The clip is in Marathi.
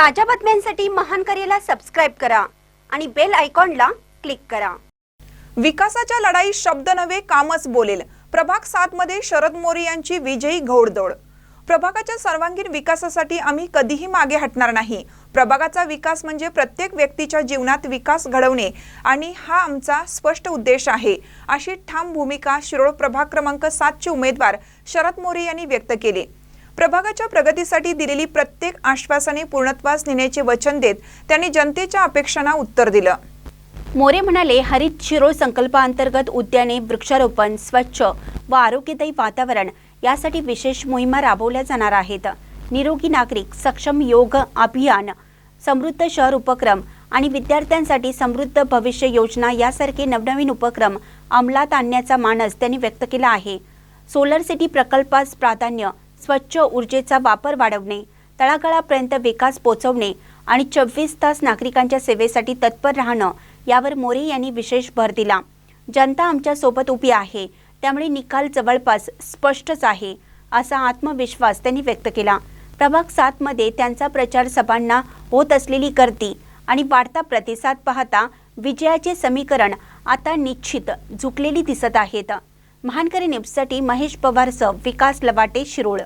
ताज्या बातम्यांसाठी महान करेला सबस्क्राईब करा आणि बेल आयकॉनला क्लिक करा. विकासाच्या लढाईत शब्द नव्हे कामच बोलेल. प्रभाग सात मध्ये शरद मोरे यांची विजयी घोडदौड. प्रभागाच्या सर्वांगीण विकासासाठी आम्ही कधीही मागे हटणार नाही. प्रभागाचा विकास म्हणजे प्रत्येक व्यक्तीच्या जीवनात विकास घडवणे आणि हा आमचा स्पष्ट उद्देश आहे. अशी ठाम भूमिका शिरोळ प्रभाग क्रमांक सातचे उमेदवार शरद मोरे यांनी व्यक्त केली. प्रभागाच्या प्रगतीसाठी दिलेली प्रत्येक आश्वासने पूर्णत्वास नेण्याचे वचन देत त्यांनी जनतेच्या अपेक्षांना उत्तर दिलं. मोरे म्हणाले हरित शिरोळ संकल्पाअंतर्गत उद्याने वृक्षारोपण स्वच्छ व आरोग्यदायी वातावरण यासाठी विशेष मोहिमा राबवल्या जाणार आहेत. निरोगी नागरिक सक्षम योग अभियान समृद्ध शहर उपक्रम आणि विद्यार्थ्यांसाठी समृद्ध भविष्य योजना यासारखे नवनवीन उपक्रम अंमलात आणण्याचा मानस त्यांनी व्यक्त केला आहे. सोलर सिटी प्रकल्पास प्राधान्य स्वच्छ ऊर्जेचा वापर वाढवणे तळागाळापर्यंत विकास पोचवणे आणि चोवीस तास नागरिकांच्या सेवेसाठी तत्पर राहणं यावर मोरे यांनी विशेष भर दिला. जनता आमच्यासोबत उभी आहे त्यामुळे निकाल जवळपास स्पष्टच आहे असा आत्मविश्वास त्यांनी व्यक्त केला. प्रभाग सातमध्ये त्यांचा प्रचार सभांना होत असलेली गर्दी आणि वाढता प्रतिसाद पाहता विजयाचे समीकरण आता निश्चित झुकलेली दिसत आहेत. महानकरी न्यूजसाठी महेश पवारसह विकास लवाटे शिरोळ